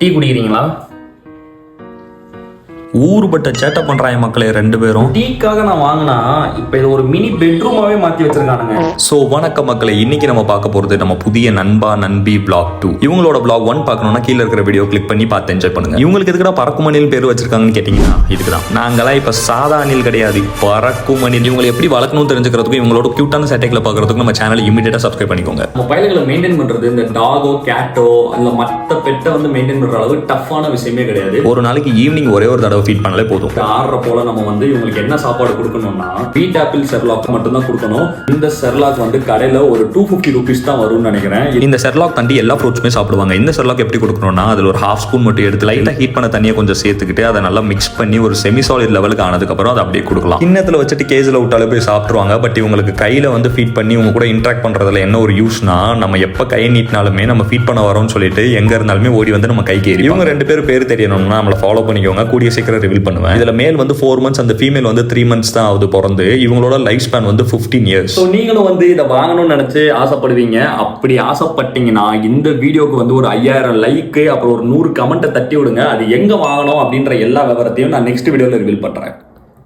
Tea குடிக்கிறீங்களா? ஊருபட்ட சேட்டை பண்றாங்க மக்களே ரெண்டு பேரும். டீக்காக நான் வாங்கினா இப்போ இது ஒரு மினி பெட்ரூமாவே மாற்றி வச்சிருக்கானுங்க. ஸோ வணக்க மக்களே இன்னைக்கு நம்ம பார்க்க போறது நம்ம புதிய நண்பா நண்பி பிளாக் டூ இவங்களோட பிளாக் ஒன் பார்க்கணும்னா கீழே இருக்கிற வீடியோ கிளிக் பண்ணி பார்த்து என்ஜாய் பண்ணுங்க. இவங்களுக்கு எதுக்குடா பறக்கும் அணில் பேர் வச்சிருக்காங்கன்னு கேட்டீங்கன்னா இதுக்கு தான் நாங்களாம் இப்போ சாதா அணில் கிடையாது பறக்கும் அணில் இவங்களை எப்படி வளர்க்கணும்னு தெரிஞ்சுக்கிறதுக்கும் இவங்களோட கியூட்டான சேட்டைகளை பார்க்கறதுக்கும் நம்ம சேனலை இமீடியட்டா சப்ஸ்கிரைப் பண்ணிக்கோங்க. நம்ம பயல்களை மெயின்டைன் பண்றது இந்த டாகோ கேட்டோ இல்ல மற்ற பெட்டை வந்து மெயின்டைன் பண்ற அளவு டஃப்பான விஷயமே கிடையாது. ஒரு நாளைக்கு ஈவினிங் ஒரே ஒரு தடவை ஃபீட் பண்ணாலே போதும். ஆடுற போல நம்ம வந்து இவங்களுக்கு என்ன சாப்பாடு கொடுக்கணும்னா வீட் ஆப்பிள் செர்லாக் மட்டும்தான் கொடுக்கணும். இந்த செர்லாக் வந்து கடையில ஒரு டூ ஃபிஃப்டி ருபீஸ் தான் வரும்னு நினைக்கிறேன். இந்த செர்லாக் தாண்டி எல்லா ஃப்ரூட்ஸுமே சாப்பிடுவாங்க. இந்த செர்லாக் எப்படி கொடுக்கணும்னா அதில் ஒரு ஹாஃப் ஸ்பூன் மட்டும் எடுத்து லைட்டாக ஹீட் பண்ண தண்ணியை கொஞ்சம் சேர்த்துக்கிட்டு அதை நல்லா மிக்ஸ் பண்ணி ஒரு செமி சாலிட் லெவலுக்கு ஆனதுக்கப்புறம் அதை அப்படியே கொடுக்கலாம். கிண்ணத்தில் வச்சுட்டு கேஜில் விட்டாலே போய் சாப்பிட்ருவாங்க பட் இவங்களுக்கு கையில் வந்து ஃபீட் பண்ணி இவங்க கூட இன்ட்ராக்ட் பண்ணுறதுல என்ன ஒரு யூஸ்னா நம்ம எப்போ கை நீட்டினாலுமே நம்ம ஃபீட் பண்ண வரோம்னு சொல்லிட்டு எங்கே இருந்தாலுமே ஓடி வந்து நம்ம கைக்கு ஏறி இவங்க ரெண்டு பேரும் பேர் தெரியணும்னா நம்மளை ஃபாலோ பண்ணிக்கோங்க. கூடிய சீக்கிரம் ரிவீல் பண்ணுவேன். இதில் மேல் வந்து ஃபோர் மந்த்ஸ் அந்த ஃபீமேல் வந்து த்ரீ மந்த்ஸ் தான் ஆகுது பிறந்து. இவங்களோட லைஃப் ஸ்பேன் வந்து ஃபிஃப்டீன் இயர்ஸ் ஸோ நீங்களும் வந்து இதை வாங்கணும்னு நினச்சி ஆசைப்படுவீங்க. அப்படி ஆசைப்பட்டீங்கன்னா இந்த வீடியோக்கு வந்து ஒரு ஐயாயிரம் லைக்கு அப்புறம் ஒரு நூறு கமெண்ட்டை தட்டி விடுங்க. அது எங்கே வாங்கணும் அப்படின்ற எல்லா விவரத்தையும் நான் நெக்ஸ்ட் வீடியோவில் ரிவீல் பண்ணுறேன்